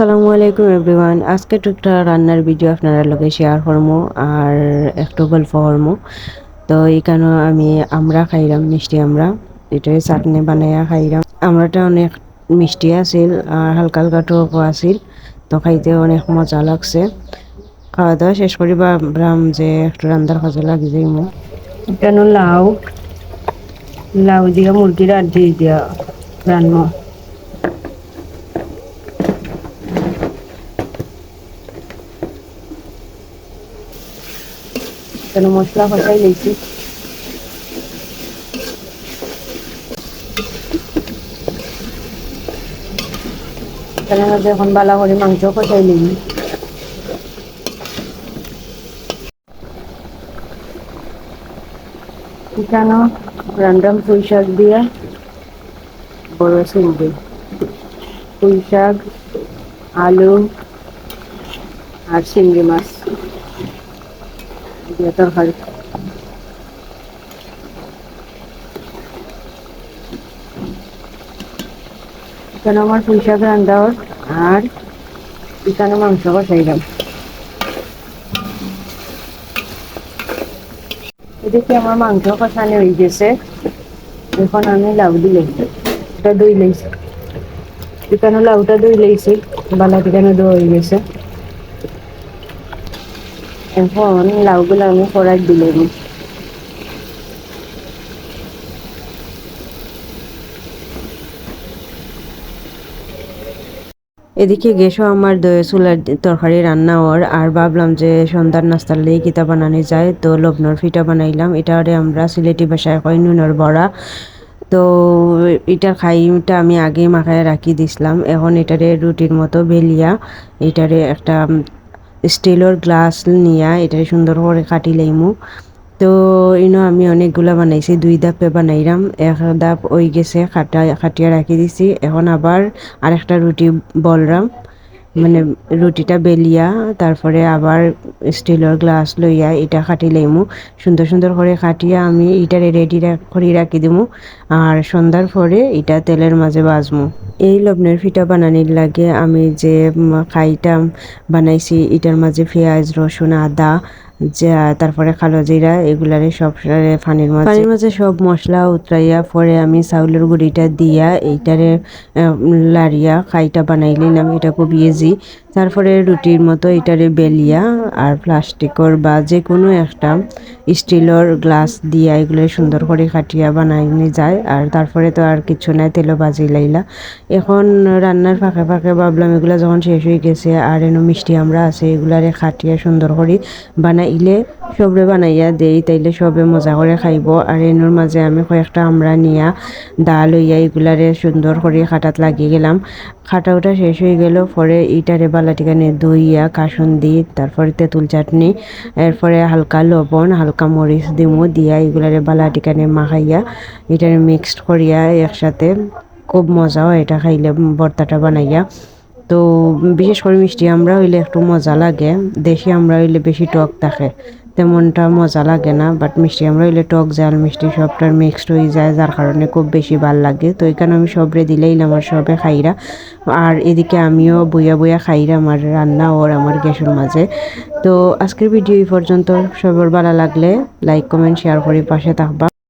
আসসালামু আলাইকুম এভরিওয়ান। আজকে টুকটা রান্নার ভিডিও আপনারা লগে শেয়ার করব আর একটু গল্প করব তো এখানে আমি আমরা খাইলাম মিষ্টি আমরা এটাই চাটনি বানাইয়া খাইলাম আমরাটা অনেক মিষ্টি আছিল আর হালকা হালকা টকও আছিল। তো খাইতে অনেক মজা লাগছে। খাওয়া দাওয়া শেষ করি ভাবলাম যে একটু রান্নার কাজে লাগি যাই মো এখানে লাউ লাউ দিয়া মুরগির আর দিয়ে দিয়া রান্না কেন মশলা কষাই এখানে মধ্যে এখন বালা করে মাংস কষাই লই এখানে রান্ডাম পুঁই শাক দিয়া বড় চিংড়ি পুঁই শাক, আলু আর চিংড়ি মাছ। দিয়ে তরকারি এখানে আমার পুঁই শাক রান্না হয় আর এখানে মাংস কষাইলাম এদিকে আমার মাংস কষানো হয়ে গেছে। এখন আমি লাউ দিলে এটা দই লাইছি। এখানে লাউটা দই লাইছি, বালা এখানে দই হয়ে গেছে। এখন লাউগুলো আমি কড়াই দিলে দিই। এদিকে গেছো আমার চুলার তরকারি রান্না ওর, আর ভাবলাম যে সন্ধ্যার নাস্তার লেগে কিতা বানানো যায়, তো লবণর ফিটা বানাইলাম। এটারে আমরা সিলেটি ভাষায় কই নুনের বড়া। তো এটার খাইটা আমি আগে মাখায় রাখি দিছিলাম। এখন এটারে রুটির মতো বেলিয়া, এটারে একটা স্টিলের গ্লাস নিয়া এটা সুন্দর করে কাটি লাইমু। তো ইনো আমি অনেকগুলা বানাইছি, দুই ধাপে বানাইলাম এক ধাপ ওই গেছে খাটা খাটিয়া রাখি দিছি। এখন আবার আরেকটা রুটি বলরাম। মানে রুটিটা বেলিয়া, তারপরে আবার স্টিলের গ্লাস লইয়া এটা খাটি লাইমু। সুন্দর সুন্দর করে খাটিয়া আমি এটারে রেডি করে রাখি দিমু। আর সন্ধ্যার পরে এটা তেলের মাঝে বাজমু এই লবণের ফিটা বানানির লাগে আমি যে খাইটা বানাইছি, এটার মাঝে পেঁয়াজ, রসুন, আদা, যা, তারপরে কালো জিরা, এগুলারে সব পানির মাঝে। পানির মাঝে সব মশলা উতরাইয়া, পরে আমি চাউলের গুঁড়িটা দিয়া, এইটারে লাড়িয়া, খাইটা বানাইলি নাম এটা খুব ইজি তারপরে রুটির মতো এটারে বেলিয়া আর প্লাস্টিকর বা যে কোনো একটা স্টিলর গ্লাস দিয়া এগুলো সুন্দর করে কাটিয়া বানাই নিয়ে যায়। আর তারপরে তো আর কিছু নাই, তেলও বাজি লাইলা। এখন রান্নার ফাঁকে ফাঁকে ভাবলাম, এগুলো যখন শেষ হয়ে গেছে আর এনো মিষ্টি আমরা আছে, এগুলারে খাটিয়া সুন্দর করে বানাইলে সবরে বানাইয়া দেই, তাইলে সবে মজা করে খাইব। আর এনোর মাঝে আমি কয়েকটা আমরা নিয়া ডাল হইয়া এগুলারে সুন্দর করে খাটাত লাগিয়ে গেলাম। খাটা ওটা শেষ হয়ে গেল, পরে ইটারে বালাটিকানে দইয়া কাসুন দি তারপরে তেঁতুল চাটনি, এরপরে হালকা লবণ, হালকা মরিচ দিমু, দিয়া এগুলারে বালাটিকানে মাখাইয়া এটারে মিক্সড করিয়া একসাথে খুব মজা হয় এটা খাইলে, ভর্তাটা বানাইয়া। তো বিশেষ করে মিষ্টি আমরা হইলে একটু মজা লাগে, দেশি আমরা হইলে বেশি টক থাকে। তেমনটা মজা লাগে না বাট মিষ্টি আমরা হইলে টক জাল, মিষ্টি সবটার মিক্সড হয়ে যায়, যার কারণে খুব বেশি ভালো লাগে। তো এখানে আমি সবরে দিলেই আমার সবে খাইরা। আর এদিকে আমিও বইয়া বইয়া খাইরা আমার রান্না ওর আমার গ্যাসের মাঝে। তো আজকের ভিডিও এই পর্যন্ত। সবার ভালো লাগলে লাইক কমেন্ট শেয়ার করে পাশে থাকবা।